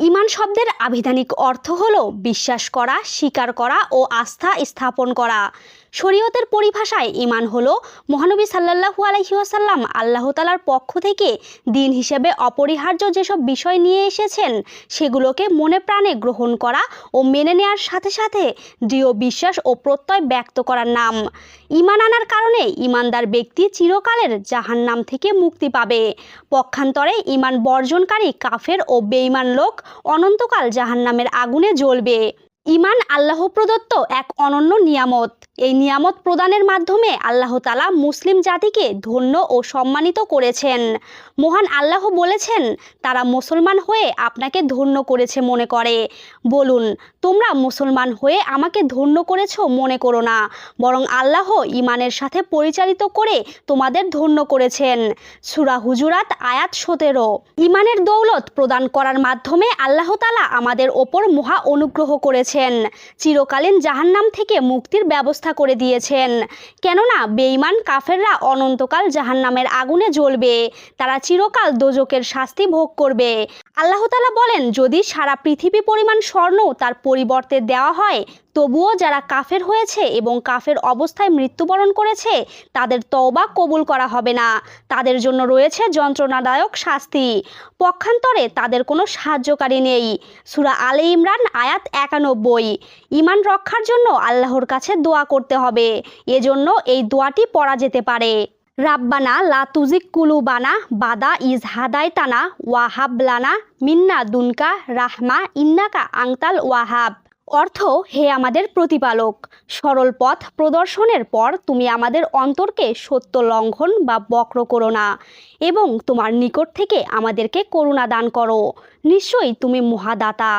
ইমান শব্দের আবিধানিক অর্থ হল বিশ্বাস করা স্বীকার করা ও আস্থা স্থাপন করা। শরীয়তের পরিভাষায় ইমান হল মহানবী সাল্লাহু আলহিহাসাল্লাম আল্লাহ তালার পক্ষ থেকে দিন হিসেবে অপরিহার্য যেসব বিষয় নিয়ে এসেছেন, সেগুলোকে মনে প্রাণে গ্রহণ করা ও মেনে নেওয়ার সাথে সাথে দৃঢ় বিশ্বাস ও প্রত্যয় ব্যক্ত করার নাম। ইমান আনার কারণে ইমানদার ব্যক্তি চিরকালের জাহান্নাম থেকে মুক্তি পাবে। পক্ষান্তরে ইমান বর্জনকারী কাফের ও বেঈমান লোক অনন্তকাল জাহান্নামের আগুনে জ্বলবে। ইমান আল্লাহ প্রদত্ত এক অনন্য নিয়ামত। এই নিয়ামত প্রদানের মাধ্যমে আল্লাহ তালা মুসলিম জাতিকে ধন্য ও সম্মানিত করেছেন। মহান আল্লাহ বলেছেন, তারা মুসলমান হয়ে আপনাকে ধন্য করেছে মনে করে। বলুন, তোমরা মুসলমান হয়ে আমাকে ধন্য করেছ মনে করো না, বরং আল্লাহ ইমানের সাথে পরিচালিত করে তোমাদের ধন্য করেছেন। সুরা হুজুরাত আয়াত সতেরো। ইমানের দৌলত প্রদান করার মাধ্যমে আল্লাহ তালা আমাদের ওপর মহা অনুগ্রহ করেছেন। চিরকালীন জাহান্নাম থেকে মুক্তির ব্যবস্থা করে দিয়েছেন। কেননা, বেঈমান কাফেররা অনন্তকাল জাহান্নামের আগুনে জ্বলবে। তারা চিরকাল দোজকের শাস্তি ভোগ করবে। আল্লাহতালা বলেন, যদি সারা পৃথিবী পরিমাণ স্বর্ণ তার পরিবর্তে দেওয়া হয় তবুও যারা কাফের হয়েছে এবং কাফের অবস্থায় মৃত্যুবরণ করেছে, তাদের তওবা কবুল করা হবে না। তাদের জন্য রয়েছে যন্ত্রণাদায়ক শাস্তি। পক্ষান্তরে তাদের কোনো সাহায্যকারী নেই। সুরা আলে ইমরান, আয়াত একানব্বই। ইমান রক্ষার জন্য আল্লাহর কাছে দোয়া করতে হবে। এজন্য এই দোয়াটি পড়া যেতে পারে। রাব্বানা লাতুজিক কুলুবানা বাদা ইজ হাদাইতানা ওয়াহাবলানা মিন্না দুনকা রাহমা ইন্নাকা আংতাল ওয়াহাব। অর্থ, হে আমাদের প্রতিপালক, সরল পথ প্রদর্শনের পর তুমি আমাদের অন্তরকে সত্য লঙ্ঘন বা বক্র করো না এবং তোমার নিকট থেকে আমাদেরকে করুণা দান করো। নিশ্চয়ই তুমি মহাদাতা।